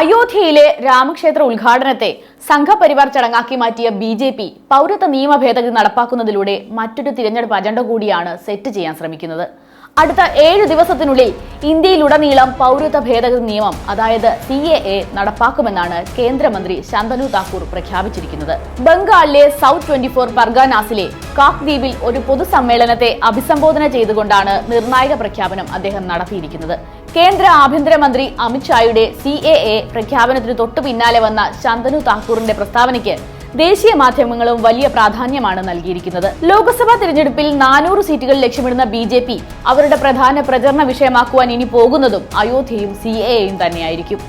അയോധ്യയിലെ രാമക്ഷേത്ര ഉദ്ഘാടനത്തെ സംഘപരിവാർ ചടങ്ങാക്കി മാറ്റിയ ബി ജെ പി പൗരത്വ നിയമ ഭേദഗതി നടപ്പാക്കുന്നതിലൂടെ മറ്റൊരു തിരഞ്ഞെടുപ്പ് അജണ്ട കൂടിയാണ് സെറ്റ് ചെയ്യാൻ ശ്രമിക്കുന്നത്. അടുത്ത ഏഴ് ദിവസത്തിനുള്ളിൽ ഇന്ത്യയിലുടനീളം പൗരത്വ ഭേദഗതി നിയമം അതായത് സി എ എ നടപ്പാക്കുമെന്നാണ് കേന്ദ്രമന്ത്രി ശന്തനു താക്കൂർ പ്രഖ്യാപിച്ചിരിക്കുന്നത്. ബംഗാളിലെ സൗത്ത് ട്വന്റി ഫോർ പർഗാനാസിലെ കാക് ദ്വീപിൽ ഒരു പൊതുസമ്മേളനത്തെ അഭിസംബോധന ചെയ്തുകൊണ്ടാണ് നിർണായക പ്രഖ്യാപനം അദ്ദേഹം നടത്തിയിരിക്കുന്നത്. കേന്ദ്ര ആഭ്യന്തരമന്ത്രി അമിത്ഷായുടെ സി എ എ പ്രഖ്യാപനത്തിന് തൊട്ടു പിന്നാലെ വന്ന ശന്തനു താക്കൂറിന്റെ പ്രസ്താവനയ്ക്ക് ദേശീയ മാധ്യമങ്ങളും വലിയ പ്രാധാന്യമാണ് നൽകിയിരിക്കുന്നത്. ലോക്സഭാ തിരഞ്ഞെടുപ്പിൽ നാനൂറ് സീറ്റുകൾ ലക്ഷ്യമിടുന്ന ബി ജെ പി അവരുടെ പ്രധാന പ്രചരണ വിഷയമാക്കുവാൻ ഇനി പോകുന്നതും അയോധ്യയും സി എ എയും തന്നെയായിരിക്കും.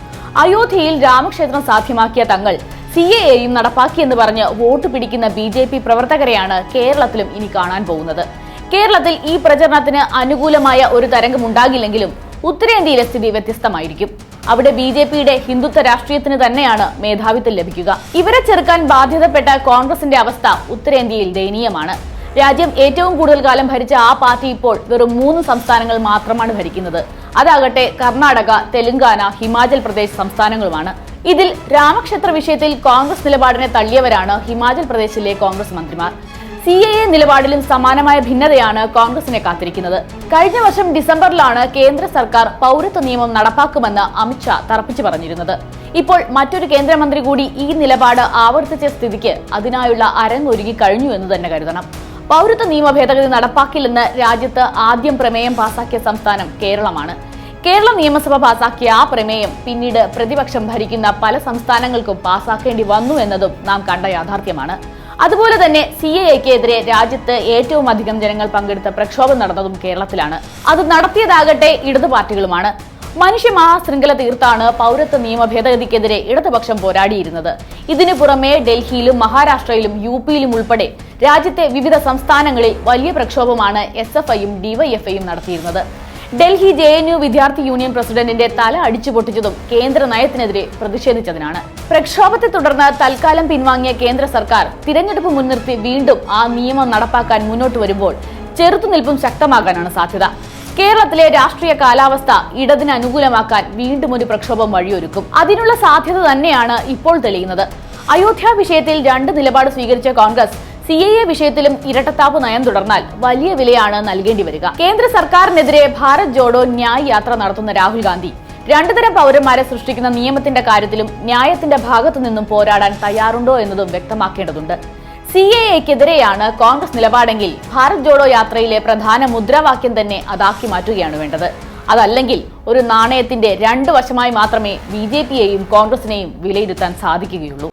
അയോധ്യയിൽ രാമക്ഷേത്രം സാധ്യമാക്കിയ തങ്ങൾ സി എ എയും നടപ്പാക്കിയെന്ന് പറഞ്ഞ് വോട്ട് പിടിക്കുന്ന ബി ജെ പി പ്രവർത്തകരെയാണ് കേരളത്തിലും ഇനി കാണാൻ പോകുന്നത്. കേരളത്തിൽ ഈ പ്രചരണത്തിന് അനുകൂലമായ ഒരു തരംഗം ഉണ്ടാകില്ലെങ്കിലും ഉത്തരേന്ത്യയിലെ സ്ഥിതി വ്യത്യസ്തമായിരിക്കും. അവിടെ ബി ജെ പിയുടെ ഹിന്ദുത്വ രാഷ്ട്രീയത്തിന് തന്നെയാണ് മേധാവിത്വം ലഭിക്കുക. ഇവരെ ചെറുക്കാൻ ബാധ്യതപ്പെട്ട കോൺഗ്രസിന്റെ അവസ്ഥ ഉത്തരേന്ത്യയിൽ ദയനീയമാണ്. രാജ്യം ഏറ്റവും കൂടുതൽ കാലം ഭരിച്ച ആ പാർട്ടി ഇപ്പോൾ വെറും മൂന്ന് സംസ്ഥാനങ്ങൾ മാത്രമാണ് ഭരിക്കുന്നത്. അതാകട്ടെ കർണാടക തെലങ്കാന ഹിമാചൽ പ്രദേശ് സംസ്ഥാനങ്ങളുമാണ്. ഇതിൽ രാമക്ഷേത്ര വിഷയത്തിൽ കോൺഗ്രസ് നിലപാടിനെ തള്ളിയവരാണ് ഹിമാചൽ പ്രദേശിലെ കോൺഗ്രസ് മന്ത്രിമാർ. സി എ എ നിലപാടിലും സമാനമായ ഭിന്നതയാണ് കോൺഗ്രസിനെ കാത്തിരിക്കുന്നത്. കഴിഞ്ഞ വർഷം ഡിസംബറിലാണ് കേന്ദ്ര സർക്കാർ പൗരത്വ നിയമം നടപ്പാക്കുമെന്ന് അമിത്ഷാ തറപ്പിച്ചു പറഞ്ഞിരുന്നത്. ഇപ്പോൾ മറ്റൊരു കേന്ദ്രമന്ത്രി കൂടി ഈ നിലപാട് ആവർത്തിച്ച സ്ഥിതിക്ക് അതിനായുള്ള അരങ്ങൊരുങ്ങി കഴിഞ്ഞു എന്ന് തന്നെ കരുതണം. പൗരത്വ നിയമ ഭേദഗതി നടപ്പാക്കില്ലെന്ന് രാജ്യത്ത് ആദ്യം പ്രമേയം പാസാക്കിയ സംസ്ഥാനം കേരളമാണ്. കേരള നിയമസഭ പാസാക്കിയ ആ പ്രമേയം പിന്നീട് പ്രതിപക്ഷം ഭരിക്കുന്ന പല സംസ്ഥാനങ്ങൾക്കും പാസാക്കേണ്ടി വന്നു എന്നതും നാം കണ്ട യാഥാർത്ഥ്യമാണ്. അതുപോലെ തന്നെ സി എ എക്കെതിരെ രാജ്യത്ത് ഏറ്റവും അധികം ജനങ്ങൾ പങ്കെടുത്ത പ്രക്ഷോഭം നടന്നതും കേരളത്തിലാണ്. അത് നടത്തിയതാകട്ടെ ഇടതു പാർട്ടികളുമാണ്. മനുഷ്യ മഹാശൃംഖല തീർത്താണ് പൗരത്വ നിയമ ഭേദഗതിക്കെതിരെ ഇടതുപക്ഷം പോരാടിയിരുന്നത്. ഇതിനു പുറമെ ഡൽഹിയിലും മഹാരാഷ്ട്രയിലും യു പിയിലും ഉൾപ്പെടെ രാജ്യത്തെ വിവിധ സംസ്ഥാനങ്ങളിൽ വലിയ പ്രക്ഷോഭമാണ് എസ് എഫ് ഐയും ഡിവൈഎഫ്ഐയും നടത്തിയിരുന്നത്. ഡൽഹി ജെ എൻ യു വിദ്യാർത്ഥി യൂണിയൻ പ്രസിഡന്റിന്റെ തല അടിച്ചു പൊട്ടിച്ചതും കേന്ദ്ര നയത്തിനെതിരെ പ്രതിഷേധിച്ചതിനാണ്. പ്രക്ഷോഭത്തെ തുടർന്ന് തൽക്കാലം പിൻവാങ്ങിയ കേന്ദ്ര സർക്കാർ തിരഞ്ഞെടുപ്പ് മുൻനിർത്തി വീണ്ടും ആ നിയമം നടപ്പാക്കാൻ മുന്നോട്ട് വരുമ്പോൾ ചെറുത്തുനിൽപ്പും ശക്തമാകാനാണ് സാധ്യത. കേരളത്തിലെ രാഷ്ട്രീയ കാലാവസ്ഥ ഇടതിന് അനുകൂലമാക്കാൻ വീണ്ടും ഒരു പ്രക്ഷോഭം വഴിയൊരുക്കും. അതിനുള്ള സാധ്യത തന്നെയാണ് ഇപ്പോൾ തെളിയുന്നത്. അയോധ്യ വിഷയത്തിൽ രണ്ട് നിലപാട് സ്വീകരിച്ച കോൺഗ്രസ് സി എ എ വിഷയത്തിലും ഇരട്ടത്താപ്പ് നയം തുടർന്നാൽ വലിയ വിലയാണ് നൽകേണ്ടി വരിക. കേന്ദ്ര സർക്കാരിനെതിരെ ഭാരത് ജോഡോ ന്യായ് യാത്ര നടത്തുന്ന രാഹുൽ ഗാന്ധി. രണ്ടുതരം പൗരന്മാരെ സൃഷ്ടിക്കുന്ന നിയമത്തിന്റെ കാര്യത്തിലും ന്യായത്തിന്റെ ഭാഗത്തു നിന്നും പോരാടാൻ തയ്യാറുണ്ടോ എന്നതും വ്യക്തമാക്കേണ്ടതുണ്ട്. സി എ എക്കെതിരെയാണ് കോൺഗ്രസ് നിലപാടെങ്കിൽ ഭാരത് ജോഡോ യാത്രയിലെ പ്രധാന മുദ്രാവാക്യം തന്നെ അതാക്കി മാറ്റുകയാണ് വേണ്ടത്. അതല്ലെങ്കിൽ ഒരു നാണയത്തിന്റെ രണ്ട് വശമായി മാത്രമേ ബി കോൺഗ്രസിനെയും വിലയിരുത്താൻ സാധിക്കുകയുള്ളൂ.